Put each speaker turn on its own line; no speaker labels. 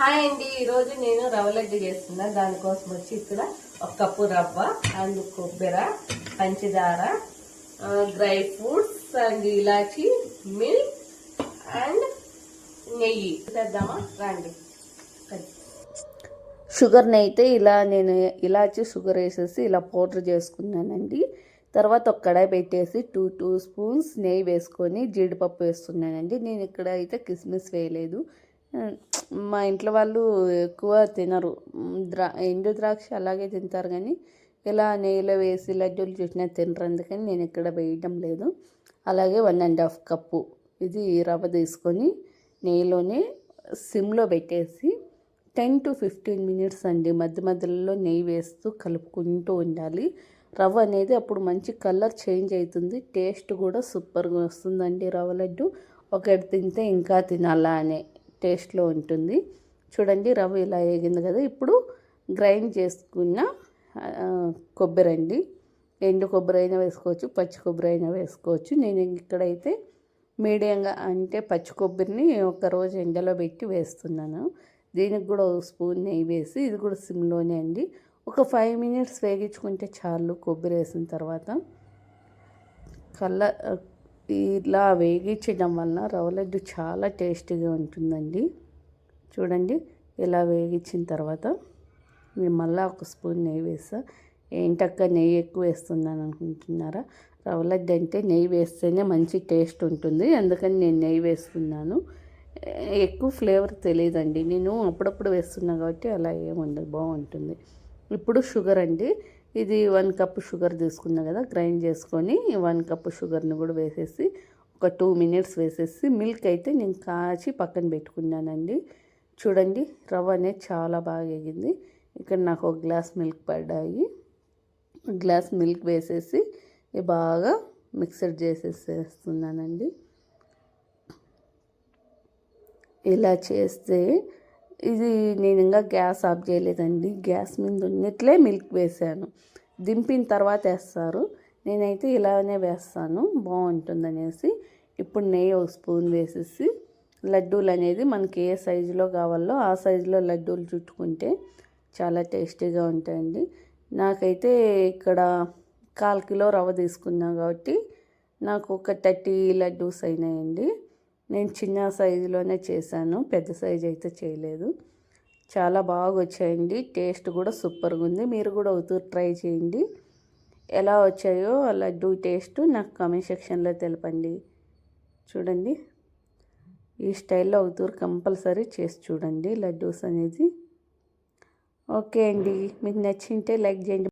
Hi అండి. ఈరోజు నేను రవ్వ లడ్డు చేస్తున్నా. దానికోసం వచ్చి ఇక్కడ ఒక కప్పు రవ్వ అండ్ కొబ్బరి పంచదార డ్రై ఫ్రూట్స్ అండ్ ఇలాచి మిల్క్ అండ్ నెయ్యి. చేద్దామా రండి.
షుగర్ని అయితే ఇలా నేను ఇలాచి షుగర్ వేసేసి ఇలా పౌడర్ చేసుకున్నానండి. తర్వాత ఒక కడాయి పెట్టేసి టూ టూ స్పూన్స్ నెయ్యి వేసుకొని జీడిపప్పు వేస్తున్నానండి. నేను ఇక్కడ అయితే కిస్మిస్ వేయలేదు. మా ఇంట్లో వాళ్ళు ఎక్కువ తినరు. ద్రా ఎండు ద్రాక్ష అలాగే తింటారు కానీ ఇలా నెయ్యిలో వేసి లడ్డూలు చూసినా తినరు. అందుకని నేను ఇక్కడ వేయడం లేదు. అలాగే వన్ అండ్ హాఫ్ కప్పు ఇది రవ్వ తీసుకొని నెయ్యిలోనే సిమ్లో పెట్టేసి టెన్ టు ఫిఫ్టీన్ మినిట్స్ అండి. మధ్య మధ్యలో నెయ్యి వేస్తూ కలుపుకుంటూ ఉండాలి. రవ్వ అనేది అప్పుడు మంచి కలర్ చేంజ్ అవుతుంది. టేస్ట్ కూడా సూపర్గా వస్తుందండి రవ్వ లడ్డు. ఒకటి తింటే ఇంకా తినాలా అనే టేస్ట్లో ఉంటుంది. చూడండి రవ్వ ఇలా వేగింది కదా. ఇప్పుడు గ్రైండ్ చేసుకున్న కొబ్బరి అండి. ఎండు కొబ్బరి అయినా వేసుకోవచ్చు పచ్చి కొబ్బరి అయినా వేసుకోవచ్చు. నేను ఇక్కడైతే మీడియంగా అంటే పచ్చి కొబ్బరిని ఒక రోజు ఎండలో పెట్టి వేస్తున్నాను. దీనికి కూడా ఒక స్పూన్ నెయ్యి వేసి ఇది కూడా సిమ్లోనే అండి. ఒక ఫైవ్ మినిట్స్ వేగించుకుంటే చాలు కొబ్బరి వేసిన తర్వాత. కల్ల ఇలా వేగించడం వలన రవ్వ లడ్డు చాలా టేస్టీగా ఉంటుందండి. చూడండి ఇలా వేగించిన తర్వాత నేను మళ్ళీ ఒక స్పూన్ నెయ్యి వేస్తా. ఏంటక్క నెయ్యి ఎక్కువ వేస్తున్నాను అనుకుంటున్నారా? రవ్వ లడ్డు అంటే నెయ్యి వేస్తేనే మంచి టేస్ట్ ఉంటుంది. అందుకని నేను నెయ్యి వేస్తున్నాను. ఎక్కువ ఫ్లేవర్ తెలియదండి. నేను అప్పుడప్పుడు వేస్తున్నా కాబట్టి అలా ఏముండదు బాగుంటుంది. ఇప్పుడు షుగర్ అండి. ఇది వన్ కప్ షుగర్ తీసుకున్నా కదా గ్రైండ్ చేసుకొని వన్ కప్ షుగర్ని కూడా వేసేసి ఒక టూ మినిట్స్ వేసేసి మిల్క్ అయితే నేను కాచి పక్కన పెట్టుకున్నానండి. చూడండి రవ్వ అనేది చాలా బాగా ఎగింది ఇక్కడ నాకు ఒక గ్లాస్ మిల్క్ పడ్డాయి. గ్లాస్ మిల్క్ వేసేసి బాగా మిక్సర్ చేసేసేస్తున్నానండి ఇలా చేస్తే ఇది నేను ఇంకా గ్యాస్ ఆఫ్ చేయలేదండి. గ్యాస్ మీద ఉన్నట్లే మిల్క్ వేసాను. దింపిన తర్వాత వేస్తారు. నేనైతే ఇలానే వేస్తాను. బాగుంటుందనేసి ఇప్పుడు నెయ్యి ఒక స్పూన్ వేసేసి లడ్డూలు అనేది మనకి ఏ సైజులో కావాలో ఆ సైజులో లడ్డూలు చుట్టుకుంటే చాలా టేస్టీగా ఉంటాయండి. నాకైతే ఇక్కడ కాల్ కిలో రవ్వ తీసుకున్నాను కాబట్టి నాకు ఒక థర్టీ లడ్డూస్ అయినాయండి. నేను చిన్న సైజులోనే చేశాను పెద్ద సైజు అయితే చేయలేదు. చాలా బాగా వచ్చాయండి టేస్ట్ కూడా సూపర్గా ఉంది. మీరు కూడా ఒకసారి ట్రై చేయండి. ఎలా వచ్చాయో ఆ లడ్డు టేస్ట్ నాకు కామెంట్ సెక్షన్లో తెలపండి. చూడండి. ఈ స్టైల్లో ఒకసారి కంపల్సరీ చేసి చూడండి లడ్డూస్ అనేది. ఓకే అండి మీకు నచ్చింటే లైక్ చేయండి.